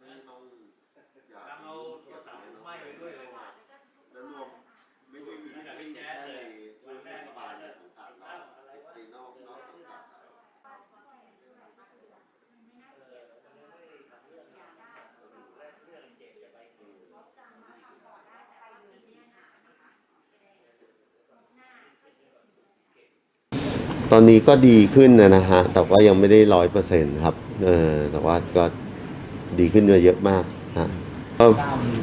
ไม่ต้องอยากเราภาษาไม่ไปด้วยเลยว่ะแล้วรวมไม่ได้มีแค่ในรัฐบาลของต่างเราในนอกนอกต่างตอนนี้ก็ดีขึ้นนะฮะ แต่ก็ยังไม่ได้ร้อยเปอร์เซ็นต์ครับ เออแต่ว่าก็ ดีขึ้นเยอะมากฮะก็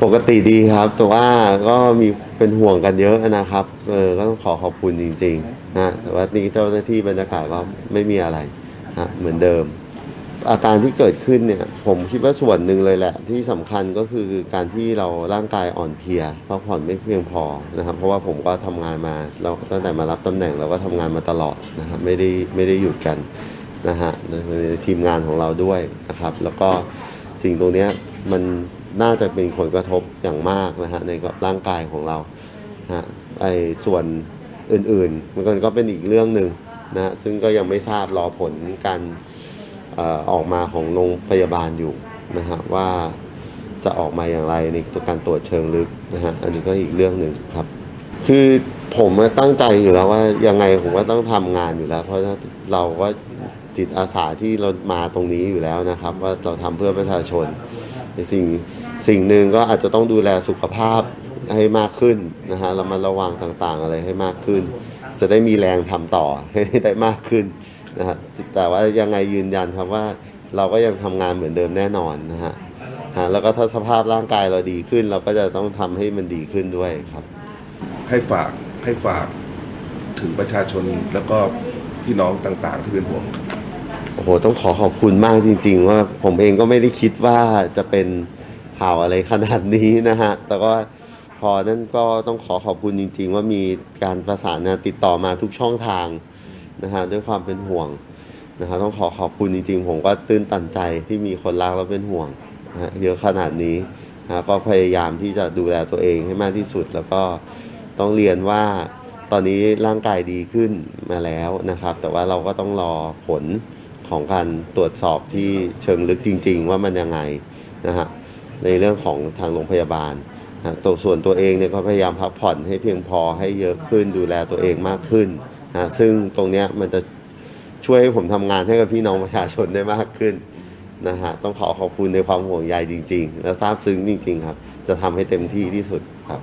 ปกติดีครับ แต่ว่าก็มีเป็นห่วงกันเยอะนะครับ เออก็ต้องขอขอบคุณจริงๆนะแต่ว่านี่เจ้าหน้าที่บรรยากาศก็ไม่มีอะไรฮะเหมือนเดิม อาการที่เกิดขึ้นเนี่ย ผมคิดว่าส่วนหนึ่งเลยแหละ ที่สำคัญก็คือการที่เราร่างกายอ่อนเพลียพักผ่อนไม่เพียงพอนะครับ เพราะว่าผมก็ทำงานมาเราตั้งแต่มารับตำแหน่งเราก็ทำงานมาตลอดนะครับไม่ได้ไม่ได้หยุดกันนะฮะในทีมงานของเราด้วยนะครับ แล้วก็ สิ่งตรงนี้มันน่าจะเป็นผลกระทบอย่างมากนะฮะในกับร่างกายของเราฮะไอ้ส่วนอื่นๆ มันก็เป็นอีกเรื่องหนึ่งนะฮะซึ่งก็ยังไม่ทราบรอผลการออกมาของโรงพยาบาลอยู่นะฮะว่าจะออกมาอย่างไรในการตรวจเชิงลึกนะฮะอันนี้ก็อีกเรื่องหนึ่งครับ คือผมตั้งใจอยู่แล้วว่ายังไงผมก็ต้องทำงานอยู่แล้ว เพราะเราก็ จิตอาสาที่เรามาตรงนี้อยู่แล้วนะครับ ว่าเราทำเพื่อประชาชนสิ่งสิ่งหนึ่งก็อาจจะต้องดูแลสุขภาพให้มากขึ้นนะฮะเรามาระวังต่างๆอะไรให้มากขึ้น จะได้มีแรงทำต่อให้ได้มากขึ้นนะฮะแต่ว่ายังไงยืนยันครับว่าเราก็ยังทำงานเหมือนเดิมแน่นอนนะฮะฮะแล้วก็ถ้าสภาพร่างกายเราดีขึ้น เราก็จะต้องทำให้มันดีขึ้นด้วยครับ ให้ฝากให้ฝากถึงประชาชนแล้วก็พี่น้องต่างๆ ที่เป็นห่วงครับ โอ้โหต้องขอขอบคุณมากจริง ๆ ว่าผมเองก็ไม่ได้คิดว่าจะเป็นข่าวอะไรขนาดนี้นะฮะ แต่ก็พอนั้นก็ต้องขอขอบคุณจริง ๆ ว่ามีการประสานงานติดต่อมาทุกช่องทางนะฮะด้วยความเป็นห่วงนะฮะต้องขอขอบคุณจริงๆ ผมก็ตื้นตันใจที่มีคนรักแล้วเป็นห่วงนะฮะเยอะขนาดนี้นะะก็พยายามที่จะดูแลตัวเองให้มากที่สุด แล้วก็ต้องเรียนว่าตอนนี้ร่างกายดีขึ้นมาแล้วนะครับ แต่ว่าเราก็ต้องรอผล ของการตรวจสอบที่เชิงลึกจริง ๆ ว่ามันยังไงนะฮะในเรื่องของทางโรงพยาบาลนะตัวส่วนตัวเองเนี่ยก็พยายามพักผ่อนให้เพียงพอให้เยอะขึ้นดูแลตัวเองมากขึ้นนะซึ่งตรงเนี้ยมันจะช่วยให้ผมทำงานให้กับพี่น้องประชาชนได้มากขึ้นนะฮะต้องขอขอบคุณในความห่วงใยจริง ๆ และซาบซึ้งจริง ๆ ครับ จะทำให้เต็มที่ที่สุดครับ